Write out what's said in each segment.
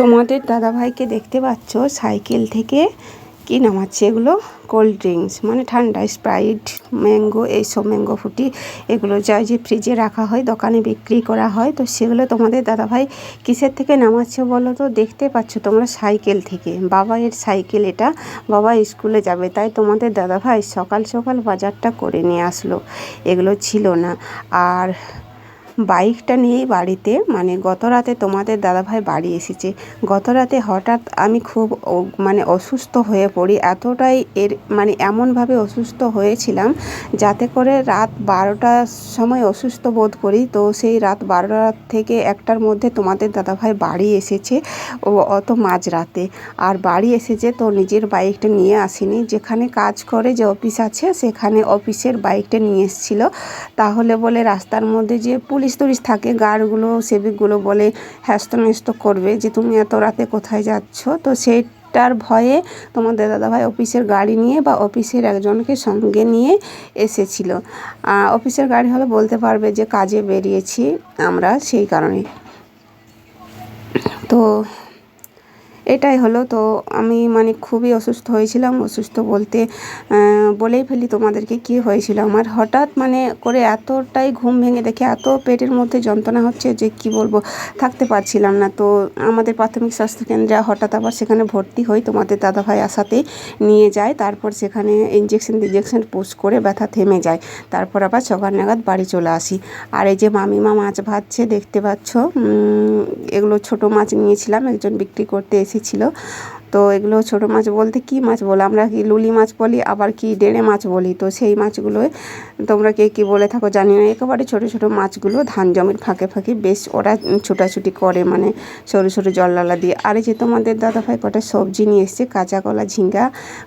তোমাদের দাদাভাইকে দেখতে পাচ্ছ সাইকেল থেকে কি নামাচ্ছে এগুলো? কোল্ড ড্রিঙ্কস মানে ঠান্ডা, স্প্রাইট, ম্যাঙ্গো, এইসব ম্যাঙ্গো ফুটি, এগুলো যা যে ফ্রিজে রাখা হয়, দোকানে বিক্রি করা হয়, তো সেগুলো তোমাদের দাদাভাই কিসের থেকে নামাচ্ছে বলো তো? দেখতে পাচ্ছ তোমরা সাইকেল থেকে। বাবা এর সাইকেল এটা, বাবা স্কুলে যাবে, তাই তোমাদের দাদাভাই সকাল সকাল বাজারটা করে নিয়ে আসলো। এগুলো ছিল না। আর বাইকটা নিয়েই বাড়িতে মানে গত রাতে তোমাদের দাদাভাই বাড়ি এসেছে। গত রাতে হঠাৎ আমি খুব মানে অসুস্থ হয়ে পড়ি। এতটাই এর মানে এমনভাবে অসুস্থ হয়েছিলাম যাতে করে রাত বারোটার সময় অসুস্থ বোধ করি। তো সেই রাত বারোটা থেকে একটার মধ্যে তোমাদের দাদাভাই বাড়ি এসেছে, ও, অত মাঝরাতে। আর বাড়ি এসেছে তো নিজের বাইকটা নিয়ে আসেনি। যেখানে কাজ করে যে অফিস আছে, সেখানে অফিসের বাইকটা নিয়ে এসেছিল। তাহলে বলে রাস্তার মধ্যে যে পুলিশ পুলিশ টুলিশ থাকে গার্ডগুলো সেবিকগুলো বলে হ্যাস্ত করবে যে তুমি এত রাতে কোথায় যাচ্ছ? তো সেটার ভয়ে তোমাদের দাদাভাই অফিসের গাড়ি নিয়ে বা অফিসের একজনকে সঙ্গে নিয়ে এসেছিল। অফিসের গাড়ি হলে বলতে পারবে যে কাজে বেরিয়েছি আমরা সেই কারণে। তো এটাই হলো। তো আমি মানে খুবই অসুস্থ হয়েছিলাম। অসুস্থ বলতে বলেই ফেলি তোমাদেরকে কি হয়েছিল। আমার হঠাৎ মানে করে এতটাই ঘুম ভেঙে দেখে এত পেটের মধ্যে যন্ত্রণা হচ্ছে যে কি বলব, থাকতে পারছিলাম না। তো আমাদের প্রাথমিক স্বাস্থ্যকেন্দ্রে হঠাৎ আবার সেখানে ভর্তি হই। তোমাদের দাদাভাই আসাতে নিয়ে যায়। তারপর সেখানে ইঞ্জেকশন ইঞ্জেকশন পুশ করে ব্যথা থেমে যায়। তারপর আবার সকাল নাগাদ বাড়ি চলে আসি। আর এই যে মামিমা মাছ ভাজছে, দেখতে পাচ্ছ? এগুলো ছোট মাছ নিয়েছিলাম। একজন বিক্রি করতে এসে ছিল। তো এগুলো ছোট মাছ বলতে কি মাছ বলে? আমরা কি লুলি মাছ বলি, আবার কি ডেড়ে মাছ বলি? তো সেই মাছগুলোই তোমরা কে কী বলে থাকো জানি না। একেবারে ছোটো ছোটো মাছগুলো ধান জমির ফাঁকে ফাঁকে বেশ ওরা ছোটাছুটি করে মানে সরু সরু জললালা দিয়ে। আর এই যে তোমাদের দাদাভাই কটা সবজি নিয়ে এসছে, কাঁচা কলা, ঝিঙ্গা,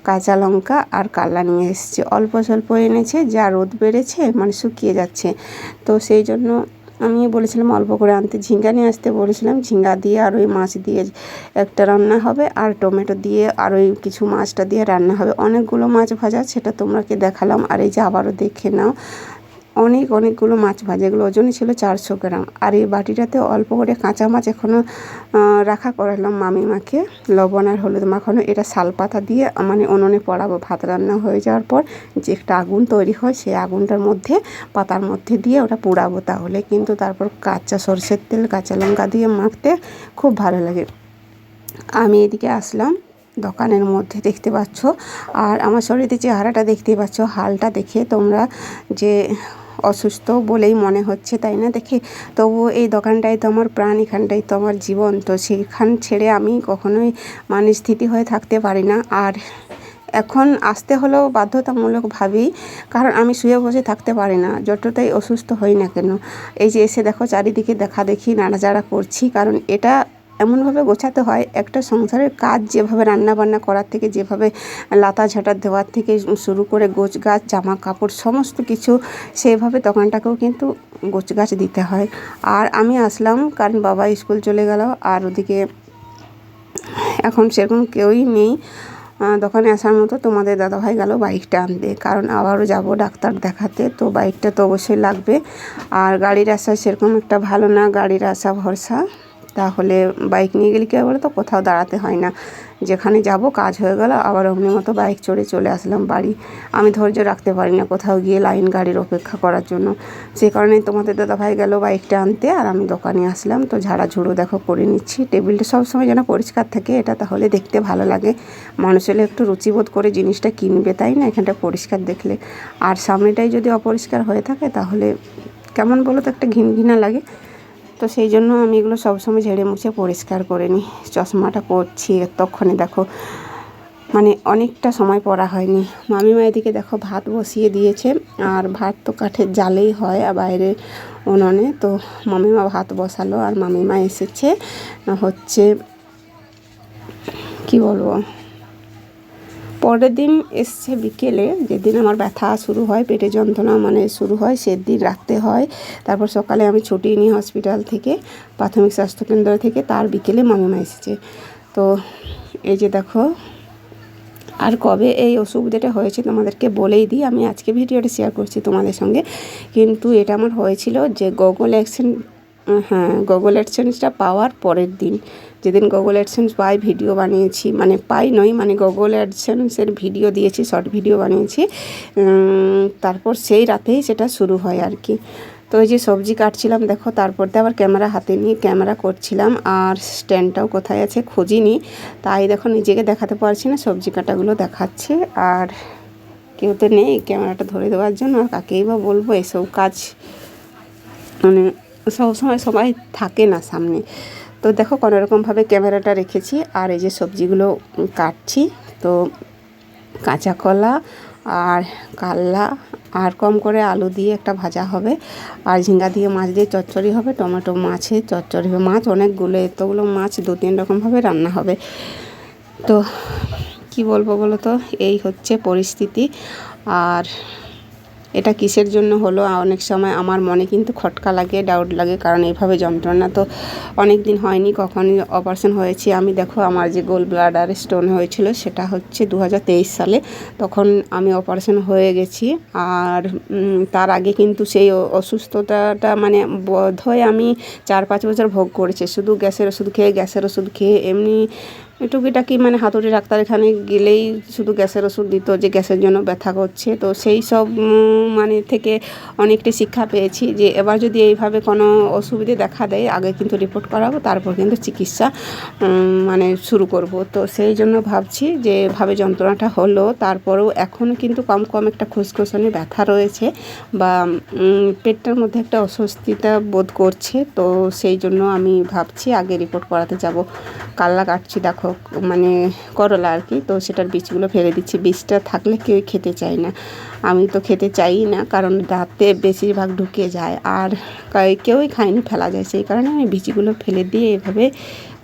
কাঁচা লঙ্কা আর কাল্লা নিয়ে এসছে। অল্প, স্বল্প এনেছে, যা রোদ বেড়েছে মানে শুকিয়ে যাচ্ছে। তো সেই জন্য আমি বলেছিলাম অল্প করে আনতে, ঝিঙ্গা নিয়ে আসতে বলেছিলাম। ঝিঙ্গা দিয়ে আর ওই মাছ দিয়ে একটা রান্না হবে আর টমেটো দিয়ে আর ওই কিছু মাছটা দিয়ে রান্না হবে। অনেকগুলো মাছ ভাজা, সেটা তোমরাকে দেখালাম। আর এই যে আবারও দেখে নাও অনেক অনেকগুলো মাছ ভাজা। এগুলো ওজনই ছিল চারশো গ্রাম। আর এই বাটিটাতে অল্প করে কাঁচা মাছ এখনও রাখা করালাম মামিমাকে লবণ আর হলুদ মাখানো। এটা শাল পাতা দিয়ে মানে উনুনে পড়াবো। ভাত রান্না হয়ে যাওয়ার পর যে একটা আগুন তৈরি হয়, সেই আগুনটার মধ্যে, পাতার মধ্যে দিয়ে ওটা পোড়াবো তাহলে। কিন্তু তারপর কাঁচা সরষের তেল, কাঁচা লঙ্কা দিয়ে মাখতে খুব ভালো লাগে। আমি এদিকে আসলাম। দোকানের মধ্যে দেখতে পাচ্ছ। আর আমার শরীরে চেহারাটা দেখতে পাচ্ছ, হালটা দেখে তোমরা যে অসুস্থ বলেই মনে হচ্ছে, তাই না? দেখে, তবুও এই দোকানটাই তো আমার প্রাণ, এখানটাই তো আমার জীবন। তো সেইখান ছেড়ে আমি কখনোই মানে স্থিতি হয়ে থাকতে পারি না। আর এখন আসতে হলেও বাধ্যতামূলকভাবেই কারণ আমি শুয়ে বসে থাকতে পারি না। যতটাই অসুস্থ হই না কেন, এই যে এসে দেখো, চারিদিকে দেখা দেখি নাড়াচাড়া করছি, কারণ এটা এমনভাবে গোছাতে হয়, একটা সংসারের কাজ যেভাবে রান্না বান্না করার থেকে, যেভাবে লাতা ঝাঁটা দেওয়ার থেকে শুরু করে গোছ গাছ, জামা কাপড়, সমস্ত কিছু, সেভাবে দোকানটাকেও কিন্তু গোছ গাছ দিতে হয়। আর আমি আসলাম কারণ বাবা স্কুল চলে গেল, আর ওদিকে এখন সেরকম কেউই নেই। দোকানে আসার মতো তোমাদের দাদাভাই গেল বাইকটা আনতে, কারণ আবারও যাব ডাক্তার দেখাতে, তো বাইকটা তো অবশ্যই লাগবে। আর গাড়ির আসা সেরকম একটা ভালো না, গাড়ির আসা ভরসা। তাহলে বাইক নিয়ে গেলে কী হয় তো কোথাও দাঁড়াতে হয় না। যেখানে যাব কাজ হয়ে গেল, আবার অমনি মতো বাইক চড়ে চলে আসলাম বাড়ি। আমি ধৈর্য রাখতে পারি না কোথাও গিয়ে লাইন গাড়ির অপেক্ষা করার জন্য। সে কারণে তোমাদের দাদাভাই গেল বাইকটা আনতে, আর আমি দোকানে আসলাম। তো ঝাড়া ঝুড়ো দেখো করে নিচ্ছি। টেবিলটা সবসময় যেন পরিষ্কার থাকে, এটা তাহলে দেখতে ভালো লাগে। মানুষ হলে একটু রুচিবোধ করে জিনিসটা কিনবে, তাই না? এখানটা পরিষ্কার দেখলে। আর সামনেটাই যদি অপরিষ্কার হয়ে থাকে, তাহলে কেমন বলো তো একটা ঘিন ঘিনা লাগে। তো সেই জন্য আমি এগুলো সবসময় ঝেড়ে মুছে পরিষ্কার করে নিই। চশমাটা পরছি তখনই দেখো মানে অনেকটা সময় পড়া হয়নি। মামিমা এদিকে দেখো ভাত বসিয়ে দিয়েছে, আর ভাত তো কাঠের জালেই হয় আর বাইরে উনুনে, তো মামিমা ভাত বসালো, আর মামিমা এসেছে, হচ্ছে, কি বলব? পরের দিন এসছে বিকেলে, যেদিন আমার ব্যথা শুরু হয়, পেটে যন্ত্রণা মানে শুরু হয়, সেদিন রাখতে হয়। তারপর সকালে আমি ছুটি নিই হসপিটাল থেকে, প্রাথমিক স্বাস্থ্যকেন্দ্র থেকে, তার বিকেলে মামিমা এসেছে। তো এই যে দেখো, আর কবে এই অসুবিধাটা হয়েছে তোমাদেরকে বলেই দিই, আমি আজকে ভিডিওটা শেয়ার করছি তোমাদের সঙ্গে। কিন্তু এটা আমার হয়েছিল যে গুগল অ্যাকশন হ্যাঁ গুগল অ্যাডসেন্সটা পাওয়ার পরের দিন। যেদিন গুগল অ্যাডসেন্স পাই ভিডিও বানিয়েছি। মানে পাই নয় মানে গুগল অ্যাডসেন্সের ভিডিও দিয়েছি শর্ট ভিডিও বানিয়েছি। তারপর সেই রাতেই সেটা শুরু হয় আর কি। তো ওই যে সবজি কাটছিলাম, দেখো, তারপর দিয়ে আবার ক্যামেরা হাতে নিয়ে ক্যামেরা করছিলাম। আর স্ট্যান্ডটাও কোথায় আছে খুঁজিনি। তাই দেখো, নিজেকে দেখাতে পারছি না, সবজি কাটাগুলো দেখাচ্ছে। আর কেউ তো নেই ক্যামেরাটা ধরে দেওয়ার জন্য, আর কাকেই বা বলব, এসব কাজ মানে সবসময় সবাই থাকে না সামনে। তো দেখো কোনো রকমভাবে ক্যামেরাটা রেখেছি, আর এই যে সবজিগুলো কাটছি, তো কাঁচা কলা আর কাল্লা আর কম করে আলু দিয়ে একটা ভাজা হবে, আর ঝিঙ্গা দিয়ে মাছ দিয়ে চচ্চড়ি হবে, টমেটো মাছে চচ্চড়ি হবে, মাছ অনেকগুলো, এতগুলো মাছ দু তিন রকমভাবে রান্না হবে। তো কি বলব বলো তো? এই হচ্ছে পরিস্থিতি, আর এটা কিসের জন্য হলো? অনেক সময় আমার মনে কিন্তু খটকা লাগে ডাউট লাগে, কারণ এইভাবে যন্ত্রণা তো অনেক দিন হয়নি, কখনই অপারেশন হয়েছি। আমি দেখো, আমার যে গোল ব্লাডার স্টোন হয়েছিল, সেটা হচ্ছে দু হাজার তেইশ সালে। তখন আমি অপারেশন হয়ে গেছি। আর তার আগে কিন্তু সেই অসুস্থতাটা মানে বোধ হয় আমি চার পাঁচ বছর ভোগ করেছি। শুধু গ্যাসের ওষুধ খেয়ে, গ্যাসের ওষুধ খেয়ে, এমনি টুকিটাকি মানে হাতুড়ি ডাক্তার এখানে গেলেই শুধু গ্যাসের ওষুধ দিত, যে গ্যাসের জন্য ব্যথা করছে। তো সেই সব মানে থেকে অনেকটা শিক্ষা পেয়েছি যে এবার যদি এইভাবে কোনো অসুবিধে দেখা দেয়, আগে কিন্তু রিপোর্ট করাবো, তারপর কিন্তু চিকিৎসা মানে শুরু করব। তো সেই জন্য ভাবছি যে এভাবে যন্ত্রণাটা হলো, তারপরেও এখন কিন্তু কম কম একটা খুসখুসানি ব্যথা রয়েছে বা পেটটার মধ্যে একটা অস্বস্তিতা বোধ করছে। তো সেই জন্য আমি ভাবছি আগে রিপোর্ট করাতে যাব। কাল্লা কাটছি দেখো। মানে করলা আর কি, তো সেটার বীজগুলো ফেলে দিচ্ছি। বীজটা থাকলে কেউ খেতে চায় না। আমি তো খেতে চাই না, কারণ দাঁতে বেশিরভাগ ঢুকে যায় আর কেউই খায়নি, ফেলা যায়। সেই কারণে আমি বীজগুলো ফেলে দিয়ে এভাবে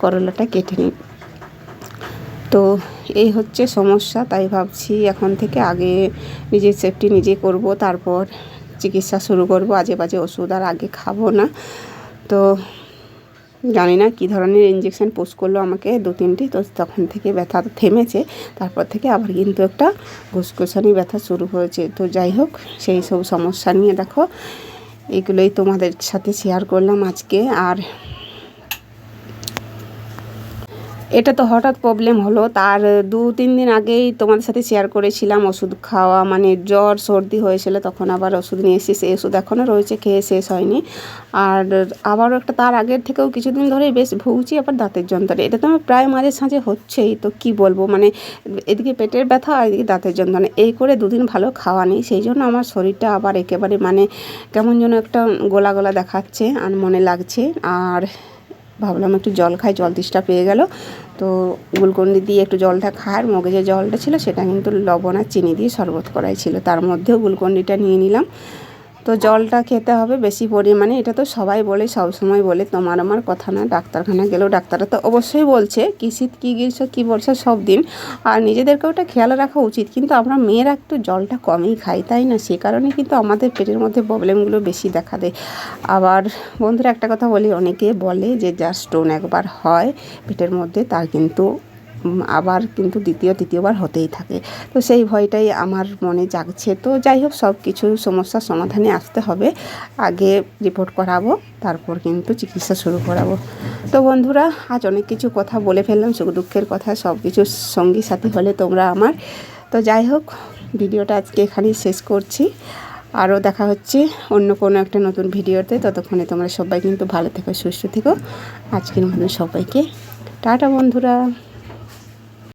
করলাটা কেটে নিই। তো এই হচ্ছে সমস্যা, তাই ভাবছি এখন থেকে আগে নিজের সেফটি নিজে করব, তারপর চিকিৎসা শুরু করব। আজে বাজে ওষুধ আর আগে খাব না। তো জানি না কী ধরনের ইঞ্জেকশন পোস্ট করল আমাকে দু তিনটি, তো তখন থেকে ব্যথা থেমেছে। তারপর থেকে আবার কিন্তু একটা ঘুসঘুসানি ব্যথা শুরু হয়েছে। তো যাই হোক, সেই সব সমস্যা নিয়ে দেখো, এগুলোই তোমাদের সাথে শেয়ার করলাম আজকে। আর এটা তো হঠাৎ প্রবলেম হলো। তার দু, তিন দিন আগেই তোমাদের সাথে শেয়ার করেছিলাম ওষুধ খাওয়া মানে জ্বর, সর্দি হয়েছিল, তখন আবার ওষুধ নিয়ে এসেছি। সেই ওষুধ এখনও রয়েছে, খেয়ে শেষ হয়নি। আর আবারও একটা তার আগের থেকেও কিছুদিন ধরেই বেশ ভুগছি আবার দাঁতের যন্ত্রণা। এটা তো আমার প্রায় মাঝে সাঝে হচ্ছেই, তো কি বলব? মানে এদিকে পেটের ব্যথা আর এদিকে দাঁতের যন্ত্রণা। এই করে দুদিন ভালো খাওয়া নেই, সেই জন্য আমার শরীরটা আবার একেবারে মানে কেমন যেন একটা গোলা গোলা দেখাচ্ছে আর মনে লাগছে। আর ভাবলাম একটু জল খাই, জল তৃষ্ণা পেয়ে গেল। তো গুলকন্ডি দিয়ে একটু জলটা খায় মগে যে জলটা ছিল সেটা কিন্তু লবণ আর চিনি দিয়ে শরবত করাই ছিল। তার মধ্যেও গুলকন্ডিটা নিয়ে নিলাম। তো জলটা খেতে হবে বেশি পরিমাণে, এটা তো সবাই বলে সব সময় বলে, তোমার আমার কথা না, ডাক্তারখানা গেলেও ডাক্তাররা তো অবশ্যই বলছে, কী শীত, কী গ্রীষ্ম, কী বর্ষা, সব দিন। আর নিজেদেরকেও ওটা খেয়াল রাখা উচিত, কিন্তু আমরা মেয়েরা একটু জলটা কমই খাই, তাই না? সে কারণে কিন্তু আমাদের পেটের মধ্যে প্রবলেমগুলো বেশি দেখা দেয়। আবার বন্ধুরা একটা কথা বলি, অনেকে বলে যে যার স্টোন একবার হয় পেটের মধ্যে তার কিন্তু আবার কিন্তু দ্বিতীয়, তৃতীয়বার হতেই থাকে। তো সেই ভয়টাই আমার মনে জাগছে। তো যাই হোক, সব কিছু সমস্যার সমাধানে আসতে হবে। আগে রিপোর্ট করাবো, তারপর কিন্তু চিকিৎসা শুরু করাবো। তো বন্ধুরা, আজ অনেক কিছু কথা বলে ফেললাম, সুখ দুঃখের কথা, সব কিছু সঙ্গী সাথী হলে তোমরা আমার। তো যাই হোক, ভিডিওটা আজকে এখানেই শেষ করছি। আরও দেখা হচ্ছে অন্য কোনো একটা নতুন ভিডিওতে। ততক্ষণে তোমরা সবাই কিন্তু ভালো থেকো, সুস্থ থেকো। আজকের মতন সবাইকে টাটা বন্ধুরা।